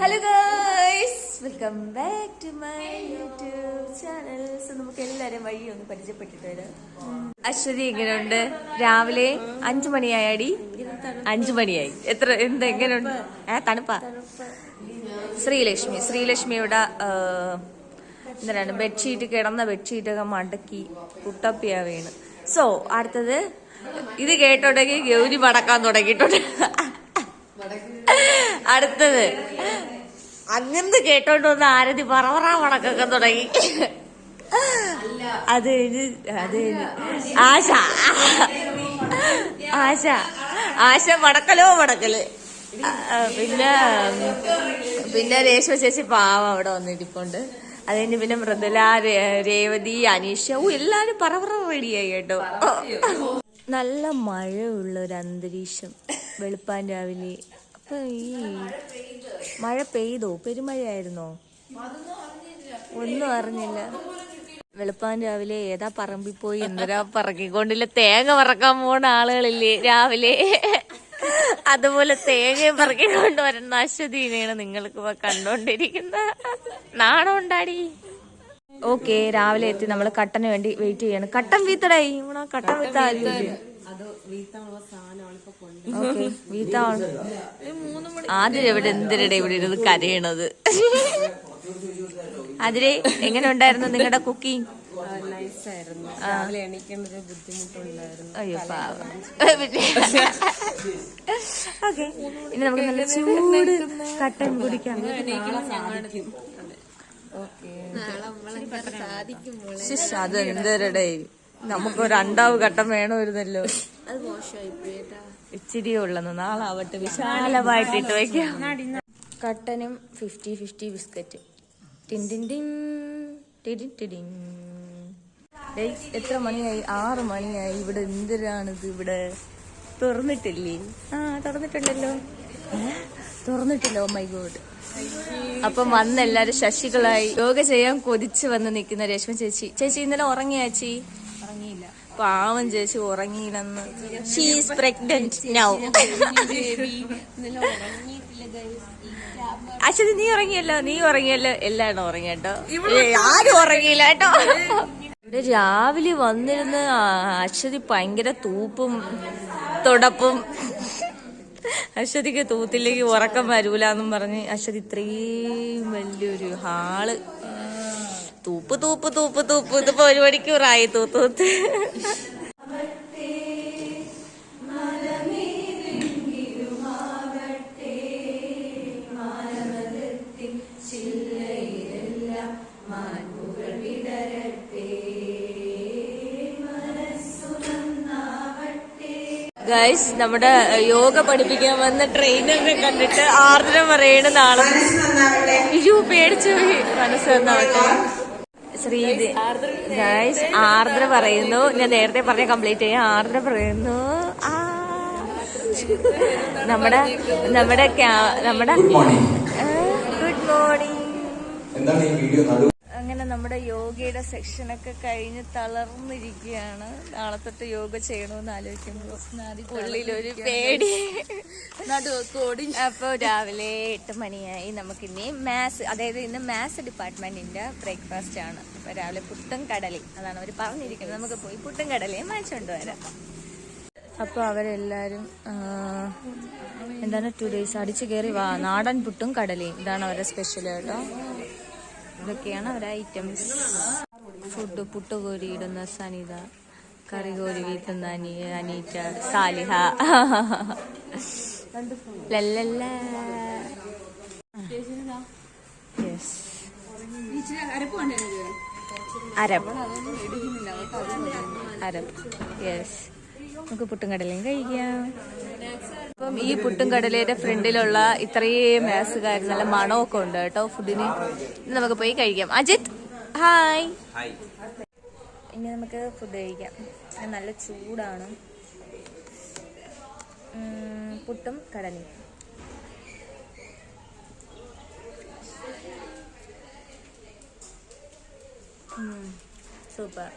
Hello guys welcome back to my YouTube channel so നമുക്ക് എല്ലാവരും വഴി ഒന്ന് പരിചയപ്പെട്ടിട്ട് വരാം അശ്വതി എങ്ങനെയുണ്ട്? രാവിലെ അഞ്ചു മണിയായടി. അഞ്ചു മണിയായി. എത്ര എന്ത് എങ്ങനെയുണ്ട്? ഏ തണുപ്പാ. ശ്രീലക്ഷ്മി. ശ്രീലക്ഷ്മിയുടെ എന്താണ് ബെഡ്ഷീറ്റ് കിടന്ന ബെഡ്ഷീറ്റൊക്കെ മടക്കി കുട്ടപ്പിയാ വീണ്. സോ അടുത്തത് ഇത് കേട്ടോണ്ടെങ്കിൽ ഗൗരി മടക്കാൻ തുടങ്ങിയിട്ടുണ്ട്. അടുത്തത്. അങ്ങനെ കേട്ടോണ്ട് വന്ന് ആരതി പറവറ വണക്കൊക്കെ തുടങ്ങി. അത് കഴിഞ്ഞ് അത് കഴിഞ്ഞ്. ആശ. ആശ. ആശ മടക്കലോ മടക്കൽ പിന്നെ പിന്നെ രേഷ്മ ചേച്ചി പാവം അവിടെ വന്നിരിപ്പുണ്ട്. അത് കഴിഞ്ഞ് പിന്നെ മൃദുല രേവതി അനീഷ ഓ എല്ലാരും പറവറ റെഡിയായി കേട്ടോ. നല്ല മഴയുള്ള ഒരു അന്തരീക്ഷം. വെളുപ്പാൻ രാവിലെ. അപ്പൊ ഈ മഴ പെയ്തോ? പെരുമഴയായിരുന്നോ? ഒന്നും അറിഞ്ഞില്ല. വെളുപ്പാൻ രാവിലെ ഏതാ പറമ്പിൽ പോയി എന്തരാ പറക്കിക്കൊണ്ടില്ല. തേങ്ങ പറക്കാൻ പോണ ആളുകളില്ലേ രാവിലെ? അതുപോലെ തേങ്ങ പറക്കിക്കൊണ്ട് വരുന്ന അശ്വതീനെയാണ് നിങ്ങൾക്ക് കണ്ടോണ്ടിരിക്കുന്ന. നാണോ ഉണ്ടാടി? ഓക്കെ രാവിലെ എത്തി. നമ്മൾ കട്ടന് വേണ്ടി വെയിറ്റ് ചെയ്യാണ്. കട്ടൻ വീത്തടായി. കട്ടൻ വീത്താല്ലേ ഓക്കെ വീത്താവണം ആദ്യം എവിടെ എന്തിനടെ ഇവിടെ ഇരുന്ന് കരയണത്? അതിരെ എങ്ങനെ ഉണ്ടായിരുന്നു നിങ്ങളുടെ കുക്കിംഗ് അയ്യോ പാവം. ഓക്കെ ഇനി നമുക്ക് നല്ല ചൂട് കട്ടൻ കുടിക്കാം അതെന്തരടേ? നമുക്ക് രണ്ടാവ് കട്ടൻ വേണമായിരുന്നല്ലോ. ഇച്ചിരി ഉള്ളെന്ന് നാളാവട്ടെ വിശാലമായിട്ട് ഇട്ട് വയ്ക്കാം. കട്ടനും ഫിഫ്റ്റി ഫിഫ്റ്റി ബിസ്ക്കറ്റ്. ടിൻ ടിൻ ടിൻ. ടിടിൻ ടിടിൻ. ഡേയ്, എത്ര മണിയായി? ആറ് മണിയായി. ഇവിടെ എന്തിനാണിത് ഇവിടെ? തുറന്നിട്ടില്ലേ? ആ തുറന്നിട്ടുണ്ടല്ലോ? തുറന്നിട്ടില്ല. ഓ മൈ ഗോഡ് അപ്പം വന്ന് എല്ലാരും ശശികളായി യോഗ ചെയ്യാൻ കൊതിച്ച് വന്ന് നിൽക്കുന്ന രേഷ്മ ചേച്ചി. ചേച്ചി ഇന്നലെ ഉറങ്ങിയ ചേച്ചി? ഉറങ്ങിയില്ല പാവം ചേച്ചി ഉറങ്ങിയില്ലെന്ന്. ഷീസ് പ്രഗ്നന്റ് നൗ അശ്വതി നീ ഉറങ്ങിയല്ലോ? നീ ഉറങ്ങിയല്ലോ? എല്ലാരും ഉറങ്ങി കേട്ടോ ആരും ഉറങ്ങിയില്ല കേട്ടോ. ഇവിടെ രാവിലെ വന്നിരുന്ന് അശ്വതി ഭയങ്കര തൂപ്പും തുടപ്പും. അശ്വതിക്ക് തൂത്തിലേക്ക് ഉറക്കം വരൂലെന്നും പറഞ്ഞ് അശ്വതി ഇത്രയും വലിയൊരു ഹാൾ തൂപ്പ് തൂപ്പ് തൂപ്പ് തൂപ്പ്. ഇതിപ്പോ ഒരു മണിക്കൂറായി തൂത്ത് തൂത്ത്. ഗൈസ് നമ്മുടെ യോഗ പഠിപ്പിക്കാൻ വന്ന ട്രെയിനൊക്കെ കണ്ടിട്ട് ആർദ്രം പറയണ നാളെ. അയ്യോ പേടിച്ചു മനസ്സ് തന്നാവട്ടെ ശ്രീതി ഗൈസ് ആർദ്ര പറയുന്നു. ഞാൻ നേരത്തെ പറഞ്ഞ കംപ്ലീറ്റ് ചെയ്യാം. ആർദ്ര പറയുന്നു. ആ. നമ്മുടെ നമ്മുടെ നമ്മുടെ ഗുഡ് മോർണിംഗ് എന്താണ് ഈ വീഡിയോ നമ്മുടെ യോഗയുടെ സെക്ഷനൊക്കെ കഴിഞ്ഞ് തളർന്നിരിക്കുകയാണ്. നാളെ തൊട്ട് യോഗ ചെയ്യണമെന്ന് ആലോചിക്കുമ്പോൾ ഉള്ളിലൊരു പേടി. അപ്പോൾ രാവിലെ എട്ട് മണിയായി നമുക്കിനി മാത്സ് അതായത് ഇന്ന് മാത്സ് ഡിപ്പാർട്ട്മെന്റിന്റെ ബ്രേക്ക്ഫാസ്റ്റ് ആണ്. അപ്പൊ രാവിലെ പുട്ടും കടലയും. അതാണ് അവർ പറഞ്ഞിരിക്കുന്നത്. നമുക്ക് പോയി പുട്ടും കടലയും വാങ്ങിച്ചുകൊണ്ട് വരാം. അപ്പോൾ അവരെല്ലാവരും എന്താണ് ടു ഡേയ്സ് അടിച്ചു കയറി. വാ നാടൻ പുട്ടും കടലയും. ഇതാണ് അവരുടെ സ്പെഷ്യൽ കേട്ടോ ഇതൊക്കെയാണ് അവരുടെ ഐറ്റംസ് ഫുഡ് പുട്ട് കോരി ഇടുന്ന സനിത കറി കോരി വീട്ടുന്ന അനി അനീറ്റ സാലിഹ. ലല്ലല്ല. യെസ് യെസ് നമുക്ക് പുട്ടും കടലയും കഴിക്കാം. അപ്പം ഈ പുട്ടും കടലയുടെ ഫ്രണ്ടിലുള്ള ഇത്രയും മേസുകാർ നല്ല മണമൊക്കെ ഉണ്ട് കേട്ടോ ഫുഡിന് നമുക്ക് പോയി കഴിക്കാം. അജിത് ഹായ് ഇനി നമുക്ക് ഫുഡ് കഴിക്കാം. നല്ല ചൂടാണ്. പുട്ടും കടലയും. സൂപ്പർ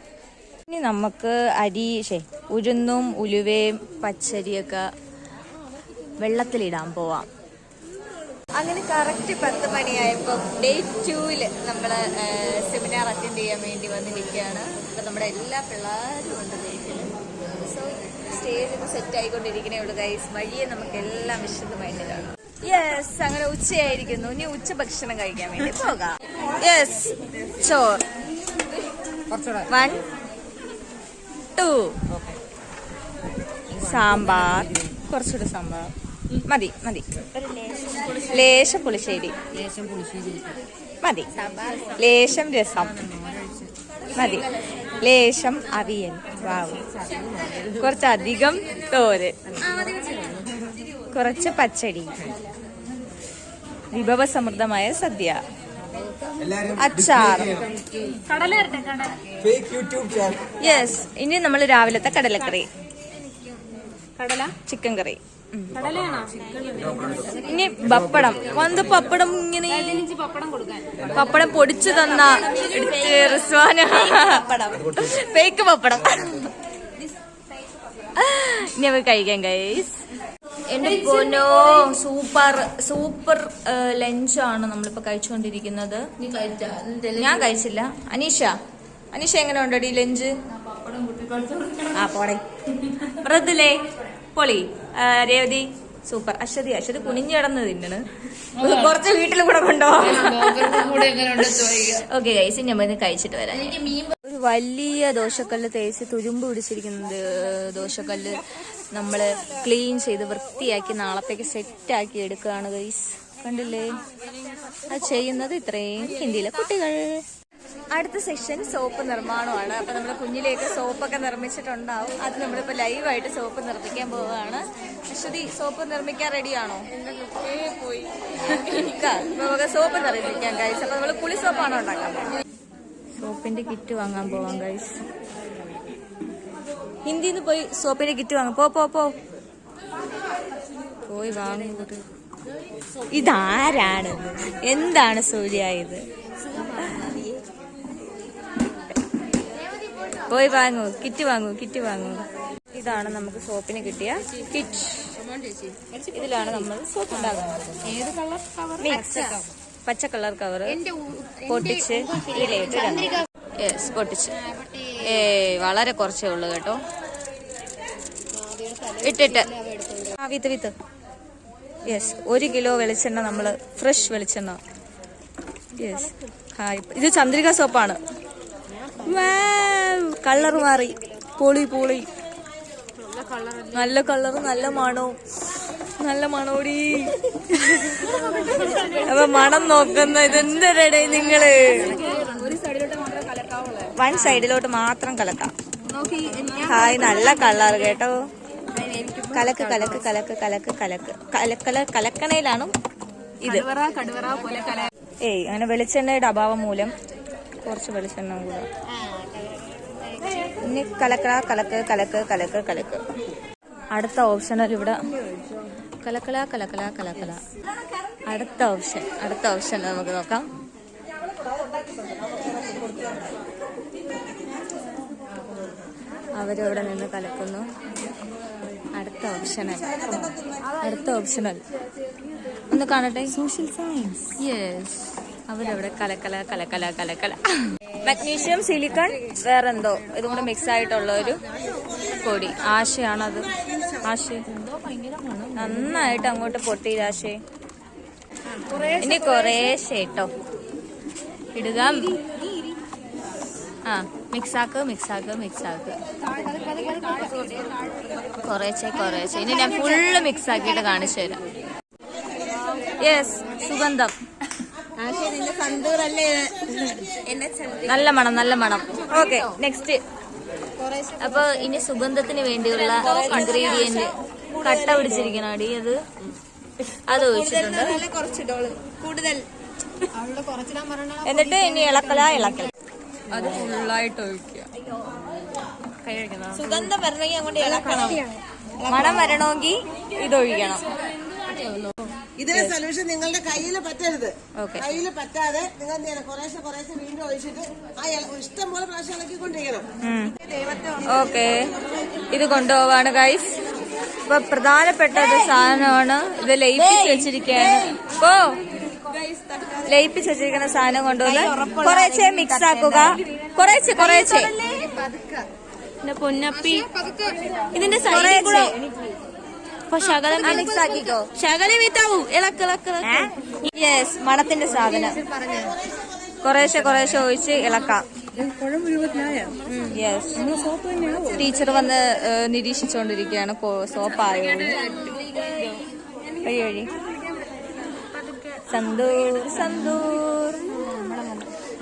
ഇനി നമുക്ക് അരി ശേ ഉഴുന്നും ഉലുവയും പച്ചരിയൊക്കെ വെള്ളത്തിലിടാൻ പോവാം. അങ്ങനെ കറക്റ്റ് പത്ത് മണിയായപ്പോൾ ഡേ ടൂവിൽ നമ്മൾ സെമിനാർ അറ്റൻഡ് ചെയ്യാൻ വേണ്ടി വന്നിരിക്കുകയാണ്. അപ്പം നമ്മുടെ എല്ലാ പിള്ളേരും ഉണ്ട് വീട്ടിൽ സോ സ്റ്റേജ് ഒന്ന് സെറ്റ് ആയിക്കൊണ്ടിരിക്കണേ ഉള്ളൂ ഗൈസ് വഴിയെ നമുക്ക് എല്ലാം വിശദമായിട്ട് കാണാം. യെസ് അങ്ങനെ ഉച്ചയായിരിക്കുന്നു. ഇനി ഉച്ച ഭക്ഷണം കഴിക്കാൻ വേണ്ടി പോകാം. യെസ് ചോർ വൺ ടു സാമ്പാർ. കുറച്ചുകൂടെ സാമ്പാർ. മതി മതി. ലേശം പുളിശ്ശേരി. മതി. ലേശം രസം. മതി. ലേശം അവിയൽ. വാവ്. കുറച്ചധികം തോര്. കുറച്ച് പച്ചടി. വിഭവസമൃദ്ധമായ സദ്യ. അച്ചാർ. യെസ് ഇനി നമ്മൾ രാവിലത്തെ കടലക്കറി. കടല? Chicken curry. ഇനി പപ്പടം. വന്ന് പപ്പടം ഇങ്ങനെ പപ്പടം പൊടിച്ചു തന്ന എടുത്ത് റിസ്വാന. ഫേക്ക് പപ്പടം. ഇനി അവർ കഴിക്കാം ഗൈസ് എന്റെ പൊന്നോ സൂപ്പർ സൂപ്പർ ലഞ്ചാണ് നമ്മളിപ്പോ കഴിച്ചുകൊണ്ടിരിക്കുന്നത് ഞാൻ കഴിച്ചില്ല. അനീഷ. അനീഷ എങ്ങനെ ഉണ്ടടി ലഞ്ച്? ആ പോടെ. മൃദുലേ പൊളി. രേവതി സൂപ്പർ. അശ്വതി അശ്വതി കുനിഞ്ഞു കിടന്ന് തിന്നണ്. കുറച്ച് വീട്ടിൽ കൂടെ കൊണ്ടുപോകാം ഓക്കെ ഗൈസ് നമ്മൾ ഇത് കഴിച്ചിട്ട് വരാം. ഒരു വലിയ ദോശക്കല്ല് തേച്ച് തുരുമ്പ് പിടിച്ചിരിക്കുന്നത് ദോശക്കല്ല് നമ്മൾ ക്ലീൻ ചെയ്ത് വൃത്തിയാക്കി നാളത്തേക്ക് സെറ്റാക്കി എടുക്കുകയാണ് ഗൈസ് കണ്ടില്ലേ? അത് ചെയ്യുന്നത് ഇത്രയും ഹിന്ദിയിലെ കുട്ടികൾ. അടുത്ത സെഷൻ സോപ്പ് നിർമ്മാണമാണ്. അപ്പൊ നമ്മുടെ കുഞ്ഞിലേക്ക് സോപ്പൊക്കെ നിർമ്മിച്ചിട്ടുണ്ടാവും. അത് നമ്മളിപ്പോ ലൈവായിട്ട് സോപ്പ് നിർമ്മിക്കാൻ പോവുകയാണ്. അശ്വതി സോപ്പ് നിർമ്മിക്കാൻ റെഡിയാണോ പോയി. നമുക്ക് സോപ്പ് നിർമ്മിക്കാം ഗൈസ് അപ്പൊ നമ്മൾ പുളി സോപ്പാണോ ഉണ്ടാക്കാൻ സോപ്പിന്റെ കിറ്റ് വാങ്ങാൻ പോവാം ഗൈസ് ഹിന്ദിന്ന് പോയി സോപ്പിന്റെ കിറ്റ് വാങ്ങാം. പോ പോ പോ. പോയി വാങ്ങുന്നത് ഇതാരാണ്? എന്താണ് സൂര്യ ഇത്? പോയി വാങ്ങൂ കിറ്റ് വാങ്ങൂ കിറ്റ് വാങ്ങൂ. ഇതാണ് നമുക്ക് സോപ്പിന് കിട്ടിയ കിറ്റ്. ഇതിലാണ് നമ്മൾ സോപ്പ് ഉണ്ടാക്കുന്നത്. മിക്സ് പച്ച കളർ. കവർ പൊട്ടിച്ച് യെസ് പൊട്ടിച്ച്. ഏ വളരെ കുറച്ചേ ഉള്ളൂ കേട്ടോ. ഇട്ടിട്ട്. ആ വിത്ത് വിത്ത്. യെസ് ഒരു കിലോ വെളിച്ചെണ്ണ നമ്മൾ ഫ്രഷ് വെളിച്ചെണ്ണ. യെസ് ഹായ് ഇത് ചന്ദ്രിക സോപ്പാണ്. കളർ മാറി. പൊളി പൊളി. നല്ല കളർ നല്ല മണവും. നല്ല മണോടി. അപ്പൊ മണം നോക്കുന്ന ഇതെന്തരടേ നിങ്ങൾ? വൺ സൈഡിലോട്ട് മാത്രം കലക്കാം. ഹായ് നല്ല കളർ കേട്ടോ. കലക്ക് കലക്ക് കലക്ക് കലക്ക് കലക്ക്. കലക്കല കലക്കണയിലാണ് ഇത്. ഏയ് അങ്ങനെ വെളിച്ചെണ്ണയുടെ അഭാവം മൂലം കുറച്ച് വെളിച്ചെണ്ണ കൂടെ. ഇനി കലക്കള കലക്ക് കലക്ക് കലക്ക് കലക്ക്. അടുത്ത ഓപ്ഷനിൽ ഇവിടെ കലക്കള കലക്കള കലക്കള അടുത്ത ഓപ്ഷൻ അടുത്ത ഓപ്ഷൻ നമുക്ക് നോക്കാം. അവരവിടെ നിന്ന് കലക്കുന്നു. അടുത്ത ഓപ്ഷനൽ അടുത്ത ഓപ്ഷനൽ ഒന്ന് കാണട്ടെ? സോഷ്യൽ സയൻസ് യെസ് അവരവിടെ കലക്കല കലക്കല കലക്കല. മഗ്നീഷ്യം സിലിക്കൺ വേറെന്തോ? ഇതും കൂടെ മിക്സ് ആയിട്ടുള്ള ഒരു പൊടി. ആശയാണത്. ആശ നന്നായിട്ട് അങ്ങോട്ട് പൊട്ടി ആശേ ഇനി കുറേശ്ശെ കേട്ടോ ഇടുക. ആ മിക്സാക്ക് മിക്സാക്ക് മിക്സാക്ക് കുറേശ്ശെ കുറേശ്ശെ. ഇനി ഞാൻ ഫുള്ള് മിക്സ് ആക്കിയിട്ട് കാണിച്ചു തരാം. യെസ് സുഗന്ധം. നല്ല മണം നല്ല മണം. Okay next. അപ്പൊ ഇനി സുഗന്ധത്തിന് വേണ്ടിയുള്ള ഇൻഗ്രീഡിയന്റ് കട്ട പിടിച്ചിരിക്കണം അടി അത്? അത് ഒഴിച്ചിട്ടുണ്ട്. കൂടുതൽ എന്നിട്ട് ഇനി ഇളക്കല ഇളക്കല അത് ഫുള്ളായിട്ട് ഒഴിക്കുക. സുഗന്ധം വരണമെങ്കിൽ അങ്ങോട്ട് ഇളക്കണം. മണം വരണമെങ്കിൽ ഇതൊഴിക്കണം. ഇതിന് സൊല്യൂഷൻ നിങ്ങളുടെ കയ്യിൽ പറ്റരുത്. കയ്യിൽ പറ്റാതെ നിങ്ങൾ എന്ത് ചെയ്യണം? കുറേശ്ശെ കുറേശ്ശെ വീണ്ടും ഒഴിച്ചിട്ട് ആ ഇഷ്ടം പോലെ പ്രാവശ്യം ഇളക്കിക്കൊണ്ടിരിക്കണം ഓക്കെ ഇത് കൊണ്ടുപോവാണ് ഗൈസ് ഇപ്പൊ പ്രധാനപ്പെട്ട ഒരു സാധനമാണ്. ഇത് ലയിപ്പിച്ച് വെച്ചിരിക്കുകയാണ്. ഇപ്പോ ലയിപ്പിച്ച് വെച്ചിരിക്കുന്ന സാധനം കൊണ്ടുവന്ന് കുറേശ്ശെ മിക്സ് ആക്കുക. കുറേശ്ശെ കുറേശ്ശെ. പിന്നെ പൊന്നപ്പി. ഇതിന്റെ സൈഡിൽ ശകലം ശകലം വിത്താവൂ ഇളക്ക് ഇളക്ക് യെസ് മണത്തിന്റെ സാധനം. കുറേശ്ശെ കുറേശ്ശെ ഒഴിച്ച് ഇളക്കാം. യെസ് ടീച്ചർ വന്ന് നിരീക്ഷിച്ചോണ്ടിരിക്കയാണ്. നിരീക്ഷിച്ചുകൊണ്ടിരിക്കുകയാണ് സോപ്പായോ? വഴി വഴി. സന്തൂർ സന്തൂർ.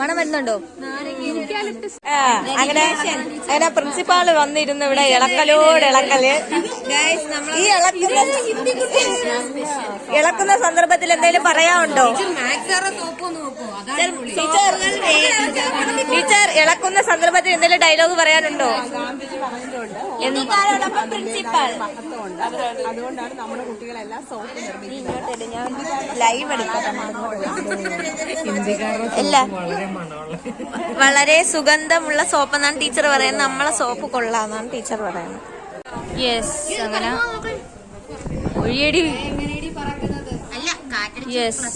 മണം വരുന്നുണ്ടോ? അങ്ങനെ അങ്ങനെ പ്രിൻസിപ്പാൾ വന്നിരുന്നു ഇവിടെ ഇളക്കലോട് ഇളക്കൽ. ഈ ഇളക്കുന്ന ഇളക്കുന്ന സന്ദർഭത്തിൽ എന്തെങ്കിലും പറയാനുണ്ടോ? ടീച്ചർ ടീച്ചർ ഇളക്കുന്ന സന്ദർഭത്തിൽ എന്തെങ്കിലും ഡയലോഗ് പറയാനുണ്ടോ? പ്രിൻസിപ്പാൾ. അതുകൊണ്ടാണ് നമ്മുടെ കുട്ടികളെല്ലാം സോപ്പ് നിർമ്മിക്കുന്നത്. ഞാൻ ലൈവ് വളരെ സുഗന്ധമുള്ള സോപ്പ് എന്നാണ് ടീച്ചർ പറയുന്നത്. നമ്മളെ സോപ്പ് കൊള്ളാന്നാണ് ടീച്ചർ പറയുന്നത്. യെസ് അങ്ങനെ. ഒഴിയടി. യെസ്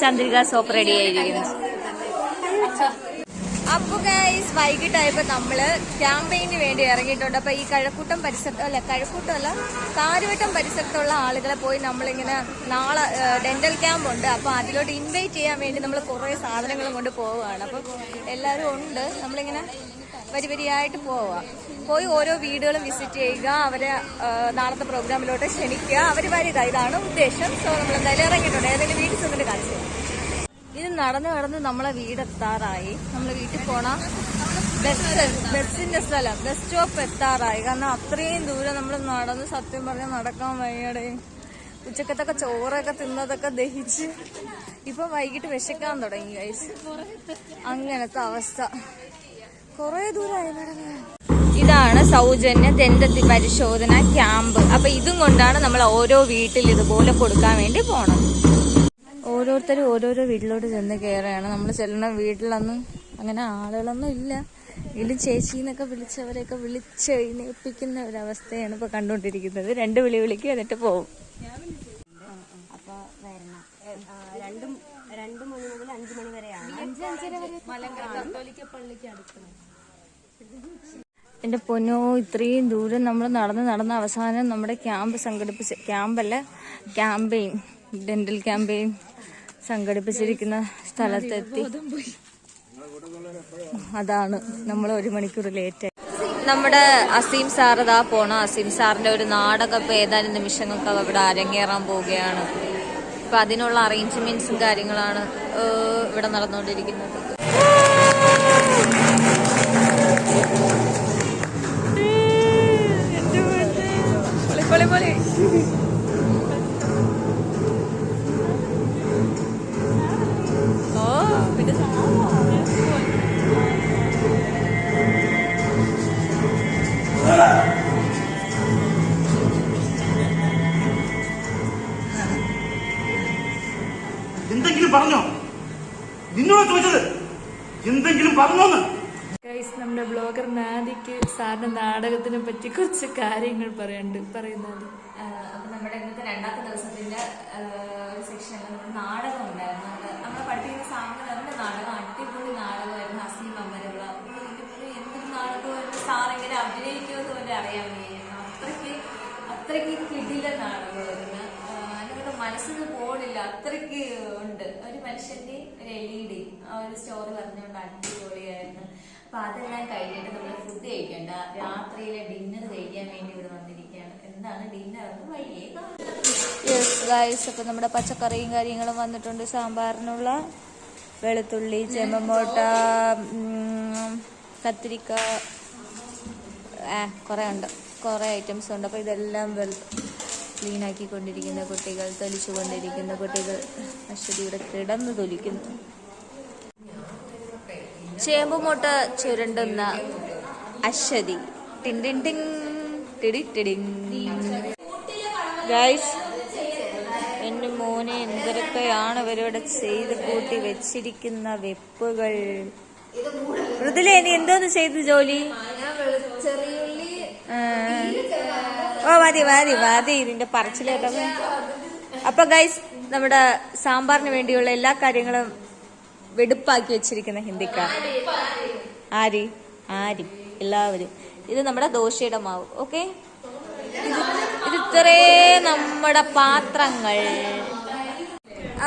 ചന്ദ്രിക സോപ്പ് റെഡി ആയിരിക്കുന്നു. അപ്പൊ ഗൈസ് വൈകിട്ടായപ്പോ നമ്മൾ ക്യാമ്പയിന് വേണ്ടി ഇറങ്ങിയിട്ടുണ്ട്. അപ്പൊ ഈ കഴക്കൂട്ടം പരിസരത്ത് അല്ല കഴക്കൂട്ടം അല്ല കാരുവട്ടം പരിസരത്തുള്ള ആളുകളെ പോയി നമ്മളിങ്ങനെ നാളെ ഡെന്റൽ ക്യാമ്പ് ഉണ്ട്. അപ്പൊ അതിലോട്ട് ഇൻവൈറ്റ് ചെയ്യാൻ വേണ്ടി നമ്മൾ കുറെ സാധനങ്ങളും കൊണ്ട് പോവുകയാണ്. അപ്പൊ എല്ലാവരും ഉണ്ട്. നമ്മളിങ്ങനെ വരി വരിയായിട്ട് പോവുക പോയി ഓരോ വീടുകളും വിസിറ്റ് ചെയ്യുക അവരെ നാളത്തെ പ്രോഗ്രാമിലോട്ട് ക്ഷണിക്കുക. അവർ വരിക. ഇതാണ് ഉദ്ദേശം. സോ നമ്മൾ എന്തായാലും ഇറങ്ങിയിട്ടുണ്ട്. ഏതെങ്കിലും വീട്ടിൽ ചെന്നിട്ട് കാണിച്ചു. ഇത് നടന്ന് നടന്ന് നമ്മളെ വീടെത്താറായി. നമ്മൾ വീട്ടിൽ പോണ ബസ് ബസ്സിന്റെ സ്ഥലം. ബസ് സ്റ്റോപ്പ് എത്താറായി. കാരണം അത്രയും ദൂരം നമ്മൾ നടന്ന് സത്യം പറഞ്ഞ നടക്കാൻ വയ്യടേ. ഉച്ചക്കത്തൊക്കെ ചോറൊക്കെ തിന്നതൊക്കെ ദഹിച്ച് ഇപ്പൊ വൈകിട്ട് വിശക്കാൻ തുടങ്ങി കഴിച്ച് അങ്ങനത്തെ അവസ്ഥ. കൊറേ ദൂരമായി നടന്ന് ഇതാണ് സൗജന്യ ദന്തത്തി പരിശോധന ക്യാമ്പ്. അപ്പൊ ഇതും കൊണ്ടാണ് നമ്മൾ ഓരോ വീട്ടിൽ ഇതുപോലെ കൊടുക്കാൻ വേണ്ടി പോണത്. ഓരോരുത്തരും ഓരോരോ വീട്ടിലോട്ട് ചെന്ന് കയറുകയാണ് നമ്മൾ ചെല്ലുന്ന വീട്ടിലൊന്നും അങ്ങനെ ആളുകളൊന്നും ഇല്ല. ഇതിലും ചേച്ചി എന്നൊക്കെ വിളിച്ചവരെയൊക്കെ വിളിച്ച് എഴുന്നേൽപ്പിക്കുന്ന ഒരവസ്ഥയാണ് ഇപ്പൊ കണ്ടുകൊണ്ടിരിക്കുന്നത്. രണ്ട് വിളി വിളിക്കും എന്നിട്ട് പോവും. രണ്ടും മണി മുതൽ അഞ്ചു മണി വരെയാണ്. എന്റെ പൊന്നോ ഇത്രയും ദൂരം നമ്മൾ നടന്ന് നടന്ന അവസാനം നമ്മുടെ ക്യാമ്പ് സംഘടിപ്പിച്ച് ക്യാമ്പല്ല ക്യാമ്പയിൻ ഡെന്റൽ ക്യാമ്പയിൻ സംഘടിപ്പിച്ചിരിക്കുന്ന സ്ഥലത്തെത്തി. അതാണ് നമ്മൾ ഒരു മണിക്കൂർ ലേറ്റ് നമ്മുടെ അസീം സാർ ഇതാ പോണ അസീം സാറിന്റെ ഒരു നാടകം ഇപ്പൊ ഏതാനും നിമിഷങ്ങൾക്ക് അവിടെ അരങ്ങേറാൻ പോവുകയാണ്. ഇപ്പൊ അതിനുള്ള അറേഞ്ച്മെന്റ്സും കാര്യങ്ങളാണ് ഇവിടെ നടന്നുകൊണ്ടിരിക്കുന്നത്. പൊളി പൊളി എന്തെങ്കിലും പറഞ്ഞോ? നിന്നോട് ചോദിച്ചത് എന്തെങ്കിലും പറഞ്ഞോന്ന്? ഗൈസ് നമ്മുടെ ബ്ലോഗർ നാദിക്ക് സാറിന്റെ നാടകത്തിനെ പറ്റി കുറച്ച് കാര്യങ്ങൾ പറയുന്നുണ്ട് പറയുന്നത് അപ്പൊ നമ്മുടെ ഇന്നത്തെ രണ്ടാമത്തെ ദിവസത്തിന്റെ ഒരു സെക്ഷനിൽ നമ്മുടെ നാടകം ഉണ്ടായിരുന്നു. മനസ്സിന് പോണില്ല അത്രയ്ക്ക് ഉണ്ട്. ഒരു മനുഷ്യന്റെ ഒരു എൽ ഇ ഡി ആ ഒരു സ്റ്റോറി പറഞ്ഞുകൊണ്ട് അടിപൊളിയായിരുന്നു. അപ്പൊ അതെല്ലാം കഴിഞ്ഞിട്ട് നമ്മൾ ഫുഡ് കഴിക്കണ്ട. രാത്രിയിലെ ഡിന്നർ കഴിക്കാൻ വേണ്ടി ഇവിടെ വന്നിരിക്കുകയാണ്. എന്താണ് ഡിന്നർ എന്ന് വഴിയേ യെസ് അപ്പൊ നമ്മുടെ പച്ചക്കറിയും കാര്യങ്ങളും വന്നിട്ടുണ്ട്. സാമ്പാറിനുള്ള വെളുത്തുള്ളി ചെമ്പമോട്ട ഉം, കത്തിരിക്ക കുറേ ഉണ്ട്. കുറെ ഐറ്റംസ് ഉണ്ട്. അപ്പൊ ഇതെല്ലാം വെൾ ക്ലീൻ ആക്കിക്കൊണ്ടിരിക്കുന്ന കുട്ടികൾ തൊലിച്ചു കൊണ്ടിരിക്കുന്ന കുട്ടികൾ അശ്വതി ഇവിടെ കിടന്ന് തൊലിക്കുന്നു. ചേമ്പുമുട്ട ചുരണ്ടുന്ന അശ്വതി. ടിൻ ടിൻ ടിടി ടിഡിങ് ഗൈസ് എന്റെ മോനെ എന്തൊക്കെയാണ് ഇവരിവിടെ ചെയ്ത് കൂട്ടി വെച്ചിരിക്കുന്ന വെപ്പുകൾ. മൃദുല നീ എന്തോന്ന് ചെയ്ത് ജോലി? ചെറിയുള്ളി ഓ മതി മതി മതി ഇതിന്റെ പറച്ചിലേട്ടത് അപ്പൊ ഗൈസ് നമ്മുടെ സാമ്പാറിന് വേണ്ടിയുള്ള എല്ലാ കാര്യങ്ങളും വെടുപ്പാക്കി വെച്ചിരിക്കുന്ന ഹിന്ദിക്കാർ ആരി? ആരി? എല്ലാവരും. ഇത് നമ്മുടെ ദോശയുടെ മാവ് ഓക്കെ ഇത് ഇത്രേ നമ്മുടെ പാത്രങ്ങൾ.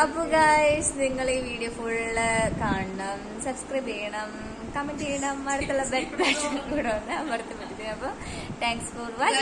അപ്പൊ ഗൈസ് നിങ്ങൾ ഈ വീഡിയോ ഫുള്ള് കാണണം സബ്സ്ക്രൈബ് ചെയ്യണം കമന്റ് ചെയ്യണം അടുത്തുള്ള ബെഡ് ബട്ടൺ കൂടെ ഒന്ന് അമർത്തി അപ്പൊ താങ്ക്സ് ഫോർ വാച്ചിങ്